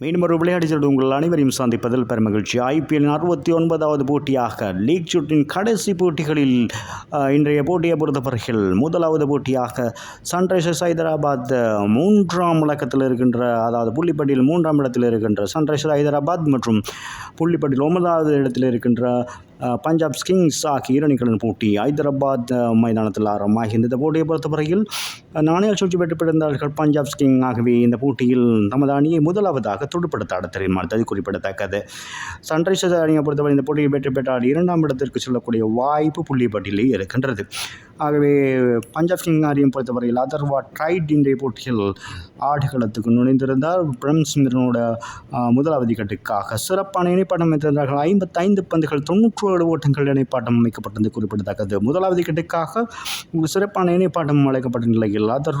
மீண்டும் ஒரு விளையாட்டு செல்வது உங்கள் அனைவரையும் சந்திப்பதில் பெருமகிழ்ச்சி. ஐபிஎல் அறுபத்தி ஒன்பதாவது போட்டியாக லீக் சுற்றின் கடைசி போட்டிகளில் இன்றைய போட்டியை பொறுத்தவரையில் முதலாவது போட்டியாக சன்ரைசர்ஸ் ஹைதராபாத் மூன்றாம் இலக்கத்தில் இருக்கின்ற அதாவது புள்ளிப்பட்டியில் மூன்றாம் இடத்தில் இருக்கின்ற சன்ரைசர்ஸ் ஹைதராபாத் மற்றும் புள்ளிப்பட்டியில் ஒன்பதாவது இடத்தில் இருக்கின்ற பஞ்சாப் கிங்ஸ் ஆகிய இரு அணிகளின் போட்டி ஹைதராபாத் மைதானத்தில் ஆரம்பமாகி இந்த போட்டியை பொறுத்தவரையில் அஹ், நாணய சூழ்ச்சி பெற்று பெற்றிருந்தார்கள் பஞ்சாப் கிங் ஆகவே இந்த போட்டியில் நமது அணியை முதலாவதாக துடுப்படுத்த ஆட தீர்மானித்தது குறிப்பிடத்தக்கது. சன்ரைசர்ஸ் அணியை பொறுத்தவரை இந்த போட்டியை வெற்றி பெற்றால் இரண்டாம் இடத்திற்கு செல்லக்கூடிய வாய்ப்பு புள்ளிப்பட்டியலில் இருக்கின்றது. ஆகவே பஞ்சாப் கிங் ஆரியம் பொறுத்தவரையில் அதர்வா ட்ரைட் இன்றைய போட்டியில் ஆடுகளத்துக்கு நுழைந்திருந்தார். பிரம்ஸ்மிரனோட முதலாவது கட்டுக்காக சிறப்பான இணைப்பாட்டம் அமைத்திருந்தார்கள் ஐம்பத்தைந்து பந்துகள் தொன்னூற்றோடு ஓட்டங்கள் இணைப்பாட்டம் அமைக்கப்பட்டது குறிப்பிடத்தக்கது. முதலாவது கட்டுக்காக ஒரு சிறப்பான இணைப்பாட்டம் அழைக்கப்பட்ட நிலையில் அதர்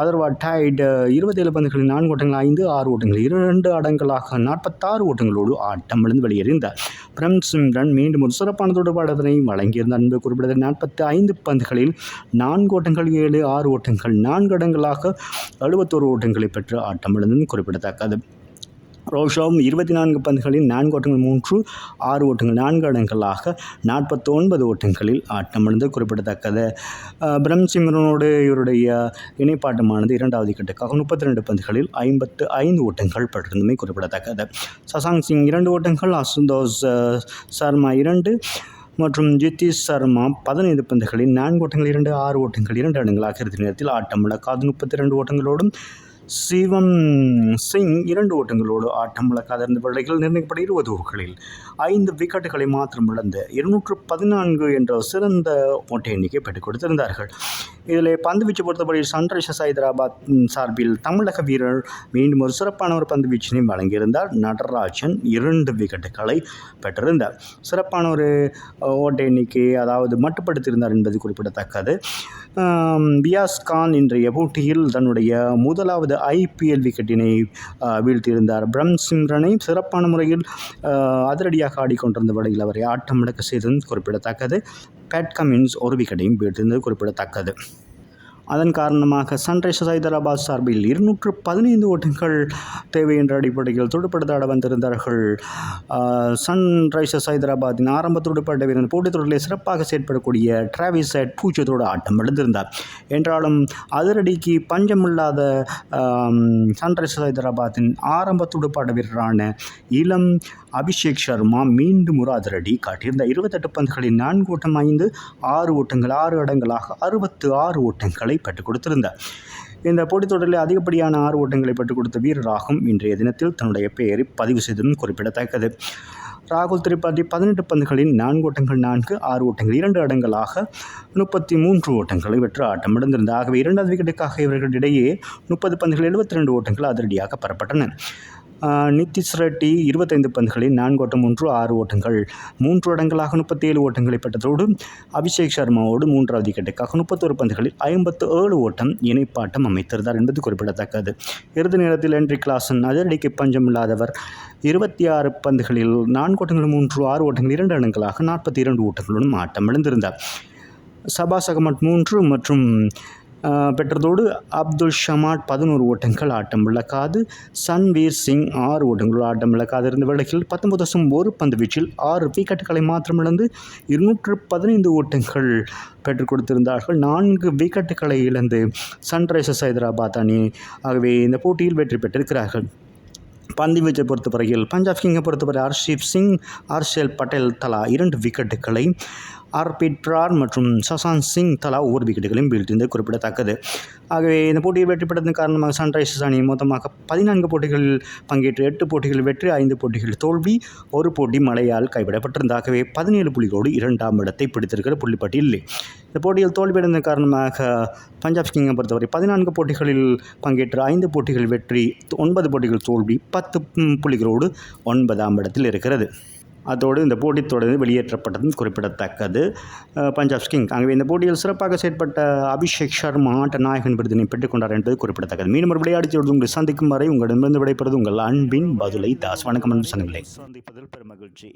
அதர்வா டைட் இருபத்தேழு பந்துகளில் நான்கு ஓட்டங்கள் ஐந்து ஆறு ஓட்டங்கள் இரண்டு அடங்களாக நாற்பத்தாறு ஓட்டங்களோடு ஆட்டம் விழுந்து வெளியேறிந்தார் பிரம்சிம்ரன் மீண்டும் ஒரு சிறப்பான தொடர்பாடத்தினை வழங்கியிருந்தார் என்பது குறிப்பிட்டது நாற்பத்தி ஐந்து பந்து பந்துகளில் நான்கு ஓட்டங்கள் ஏழு ஆறு ஓட்டங்கள் நான்கு இடங்களாக எழுபத்தோரு ஓட்டங்களை பெற்று ஆட்டம் இழந்தது குறிப்பிடத்தக்கது. ரோஷோம் இருபத்தி நான்கு பந்துகளில் நான்கு ஓட்டங்கள் மூன்று ஆறு ஓட்டங்கள் நான்கு இடங்களாக நாற்பத்தொன்பது ஓட்டங்களில் ஆட்டமிழந்து குறிப்பிடத்தக்கது. அஹ், பிரம் சிம்ரனோடு இவருடைய இணைப்பாட்டமானது இரண்டாவது கட்டுக்காக முப்பத்தி ரெண்டு பந்துகளில் ஐம்பத்து ஐந்து ஓட்டங்கள் பெற்றிருந்தமை குறிப்பிடத்தக்கது. சசாங் சிங் இரண்டு ஓட்டங்கள் அசுந்தோஸ் சர்மா இரண்டு மற்றும் ஜித்தீஷ் சர்மா பதினைந்து பந்துகளில் நான்கு ஓட்டங்கள் இரண்டு ஆறு ஓட்டங்கள் இரண்டு இடங்களாக இறுதி நேரத்தில் ஆட்டம் இழக்காது. முப்பத்தி ரெண்டு ஓட்டங்களோடும் சிவம் சிங் இரண்டு ஓட்டங்களோடு ஆட்டம் இழக்காத. இருந்த வேளைகள் நிர்ணயிக்கப்பட்ட இருபது ஓவர்களில் ஐந்து விக்கெட்டுகளை மாத்திரம் இழந்து இருநூற்று பதினான்கு என்ற சிறந்த ஓட்ட எண்ணிக்கை பெற்றுக் கொடுத்திருந்தார்கள். இதில் பந்து வீச்சு பொறுத்தவரை சன்ரைசர்ஸ் ஹைதராபாத் சார்பில் தமிழக வீரர் மீண்டும் ஒரு சிறப்பான ஒரு பந்து வீச்சினை வழங்கியிருந்தார். நடராஜன் இரண்டு விக்கெட்டுகளை பெற்றிருந்தார். சிறப்பான ஒரு அஹ், ஓட்ட எண்ணிக்கை அதாவது மட்டுப்படுத்தியிருந்தார் என்பது குறிப்பிடத்தக்கது. பியாஸ் கான் இன்றைய போட்டியில் தன்னுடைய முதலாவது ஐபிஎல் விக்கெட்டினை வீழ்த்தியிருந்தார். பிரம் சிம்ரனை சிறப்பான முறையில் அதிரடியாக ஆடிக்கொண்டிருந்த வழியில் அவரை ஆட்டம் இழக்க செய்ததும் குறிப்பிடத்தக்கது. பேட் கமின்ஸ் ஒரு விக்கெட்டையும் வீழ்த்திருந்தது குறிப்பிடத்தக்கது. அதன் காரணமாக சன்ரைசர்ஸ் ஹைதராபாத் சார்பில் இருநூற்று பதினைந்து ஓட்டங்கள் தேவை என்ற அடிப்படையில் துடுப்படுத்தாட வந்திருந்தார்கள். சன்ரைசர்ஸ் ஹைதராபாத்தின் ஆரம்ப துடுப்பாட்ட வீரர் போட்டித் தொடரிலே சிறப்பாக செயற்படக்கூடிய டிராவிஸ் ஹெட் பூஜ்ஜியத்தோடு ஆட்டம் எழுந்திருந்தார் என்றாலும் அதிரடிக்கு பஞ்சமில்லாத சன்ரைசர்ஸ் ஹைதராபாத்தின் ஆரம்ப துடுப்பாட்ட வீரரான இளம் அபிஷேக் சர்மா மீண்டும் ஒரு அதிரடி காட்டியிருந்தார். இருபத்தெட்டு பந்துகளில் நான்கு ஓட்டம் ஐந்து ஆறு ஓட்டங்கள் ஆறு இடங்களாக அறுபத்து ஆறு ஓட்டங்களை பெற்றுக் கொடுத்திருந்தார். இந்த போட்டித் தொடரில் அதிகப்படியான ஆறு ஓட்டங்களை பெற்றுக் கொடுத்த வீரராகும் இன்றைய தினத்தில் தன்னுடைய பெயரை பதிவு செய்ததும் குறிப்பிடத்தக்கது. ராகுல் திரிபாதி பதினெட்டு பந்துகளின் நான்கு ஓட்டங்கள் நான்கு ஆறு ஓட்டங்கள் இரண்டு இடங்களாக முப்பத்தி மூன்று ஓட்டங்களை வெற்று ஆட்டம் இழந்திருந்தது ஆகவே இரண்டாவது விக்கெட்டுக்காக இவர்களிடையே முப்பது பந்துகள் எழுபத்தி ரெண்டு ஓட்டங்கள் அதிரடியாக பெறப்பட்டன. நிதிஷ் ரெட்டி இருபத்தைந்து பந்துகளில் நான்கு ஓட்டம் ஒன்று ஆறு ஓட்டங்கள். மூன்று இடங்களாக முப்பத்தேழு ஓட்டங்களை பெற்றதோடு அபிஷேக் சர்மாவோடு மூன்றாவது விக்கெட்டுக்காக முப்பத்தோரு பந்துகளில் ஐம்பத்து ஏழு ஓட்டம் இணைப்பாட்டம் அமைத்திருந்தார் என்பது குறிப்பிடத்தக்கது. இறுதி நேரத்தில் ஹென்ரி கிளாசன் அதிரடிக்கு பஞ்சமில்லாதவர் இருபத்தி ஆறு பந்துகளில் நான்கு ஓட்டங்கள் மூன்று ஆறு ஓட்டங்கள் இரண்டு இடங்களாக நாற்பத்தி இரண்டு ஓட்டங்களுடன் ஆட்டம் இழந்திருந்தார். சபாஸ் மூன்று மற்றும் பெற்றதோடு அப்துல் ஷமாட் பதினோரு ஓட்டங்கள் ஆட்டம் இழக்காது சன்வீர் சிங் ஆறு ஓட்டங்கள் ஆட்டம் இழக்காது. இருந்த வேளையில் பத்தொன்பது வருஷம் ஒரு பந்து வீச்சில் ஆறு விக்கெட்டுகளை மாத்திரம் இழந்து இருநூற்று பதினைந்து ஓட்டங்கள் பெற்றுக் கொடுத்திருந்தார்கள். நான்கு விக்கெட்டுகளை இழந்து சன்ரைசர்ஸ் ஹைதராபாத் அணி ஆகவே இந்த போட்டியில் வெற்றி பெற்றிருக்கிறார்கள். பந்து வீச்சை பொறுத்தவரையில் பஞ்சாப் கிங்கை பொறுத்தவரை ஹர்ஷீப் சிங் ஹர்ஷல் பட்டேல் தலா இரண்டு விக்கெட்டுகளை ஆர்பிட்ரார் மற்றும் சசாந்த் சிங் தலா ஒவ்வொரு விக்கெட்டுகளையும் வீழ்த்தியது குறிப்பிடத்தக்கது. ஆகவே இந்த போட்டியில் வெற்றி பெற்றதன் காரணமாக சன்ரைசர்ஸ் அணி மொத்தமாக பதினான்கு போட்டிகளில் பங்கேற்று எட்டு போட்டிகள் வெற்றி ஐந்து போட்டிகள் தோல்வி ஒரு போட்டி மழையால் கைவிடப்பட்டிருந்தாகவே பதினேழு புள்ளிகளோடு இரண்டாம் இடத்தை பிடித்திருக்கிற புள்ளிப்பட்டியலில் இந்த போட்டியில் தோல்வியடைந்த காரணமாக பஞ்சாப் கிங்கை பொறுத்தவரை பதினான்கு போட்டிகளில் பங்கேற்று ஐந்து போட்டிகள் வெற்றி ஒன்பது போட்டிகள் தோல்வி பத்து புள்ளிகளோடு ஒன்பதாம் இடத்தில் இருக்கிறது. அதோடு இந்த போட்டித் தொடர்ந்து வெளியேற்றப்பட்டதும் குறிப்பிடத்தக்கது. பஞ்சாப் கிங் ஆகவே இந்த போட்டியில் சிறப்பாக செயற்பட்ட அபிஷேக் சர்மா ஆட்ட நாயகன் விருதினை பெற்றுக்கொண்டார் என்பது குறிப்பிடத்தக்கது. மீண்டும் ஒரு விளையாட்டு உங்களை சந்திக்கும் வரை உங்களிடமிருந்து விடைபெறுவது உங்கள் அன்பின் பதுலை தாஸ். வணக்கம் அன்பு சந்திப்பதில் பெருமகிழ்ச்சி.